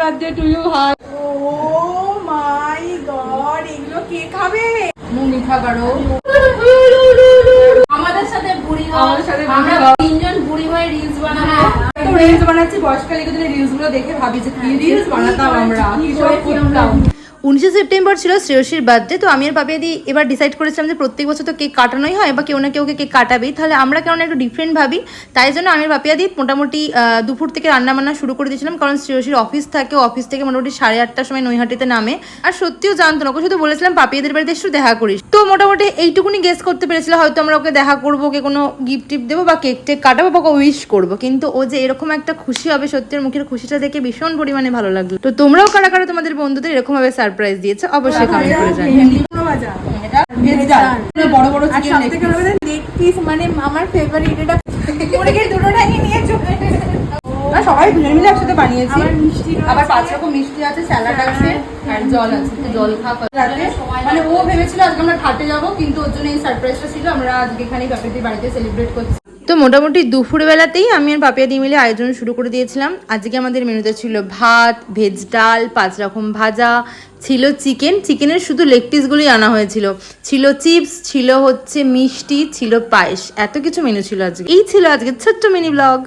Birthday to you hi oh my god এগুলো কে খাবে? মুমি খাবারও আমাদের সাথে বুড়ি আমাদের সাথে আমরা তিনজন বুড়ি হয়ে রিলস বানাবো। তো রিলস বানাচ্ছি। বয়সকালে কিন্তু রিলসগুলো দেখে ভাবি যে কি রিলস বানাতাম আমরা। কি সব করতাম? উনিশে সেপ্টেম্বর ছিল শ্রেয়সীর বার্থডে তো আমি আর পাপিয়াদি এবার ডিসাইড করেছিলাম যে প্রত্যেক বছর তো কেক কাটানোই হয় বা কেউ না কেউ কেক কাটাবেই। তাহলে আমরা কেমন একটু ডিফারেন্ট ভাবি, তাই জন্য আমি পাপিয়াদি মোটামুটি দুপুর থেকে রান্না বান্না শুরু করে দিয়েছিলাম। কারণ শ্রেয়সীর অফিস থাকে অফিস থেকে মোটামুটি সাড়ে আটটার সময় নৈহাটিতে নামে। আর সত্যিও জানতো না, ওকে শুধু বলেছিলাম, পাপিয়াদের বাড়িতে একটু দেখা করিস। তো মোটামুটি এইটুকুনি গেস করতে পেরেছিল, হয়তো আমরা ওকে দেখা করব, ওকে কোনো গিফট টিপ দেবো বা কেক টেক কাটাবো বা উইশ করব। কিন্তু ও যে এরকম একটা খুশি হবে সত্যি মুখের খুশিটা দেখে ভীষণ পরিমাণে ভালো লাগল। তো তোমরাও কারা কারা তোমাদের বন্ধুদের এরকম ভাবে সারপ্রাইজ দিয়েছে অবশ্যই কমেন্ট করে বড় বড় চিকেন লেগ পিস মানে আমার ফেভারিট এটা। মুরগির দুটোটাই নিয়ে চলে না সবাই দুজন মিলে একসাথে বানিয়েছি। আবার মিষ্টি রয়েছে। আবার পাঁচ রকম মিষ্টি আছে স্যালাড আছে আর জল আছে জল খাওয়া রাতে? মানে ও ভেবেছিল আজকে আমরা যাব কিন্তু ওর জন্য এই সারপ্রাইজটা ছিল। আমরা আজকে এখানে বাড়িতে সেলিব্রেট করছি। তো মোটামুটি দুপুরবেলাতেই আমি আর পাপিয়া দিয়ে মিলে আয়োজন শুরু করে দিয়েছিলাম। আজকে আমাদের মেনুতে ছিল ভাত, ভেজ ডাল, পাঁচ রকম ভাজা, ছিল চিকেন। চিকেনের শুধু লেগ পিসগুলোই আনা হয়েছিল। ছিল চিপস, ছিল হচ্ছে মিষ্টি, ছিল পায়েস। এত কিছু মেনু ছিল আজকে। এই ছিল আজকে ছোট্ট মিনি ব্লগ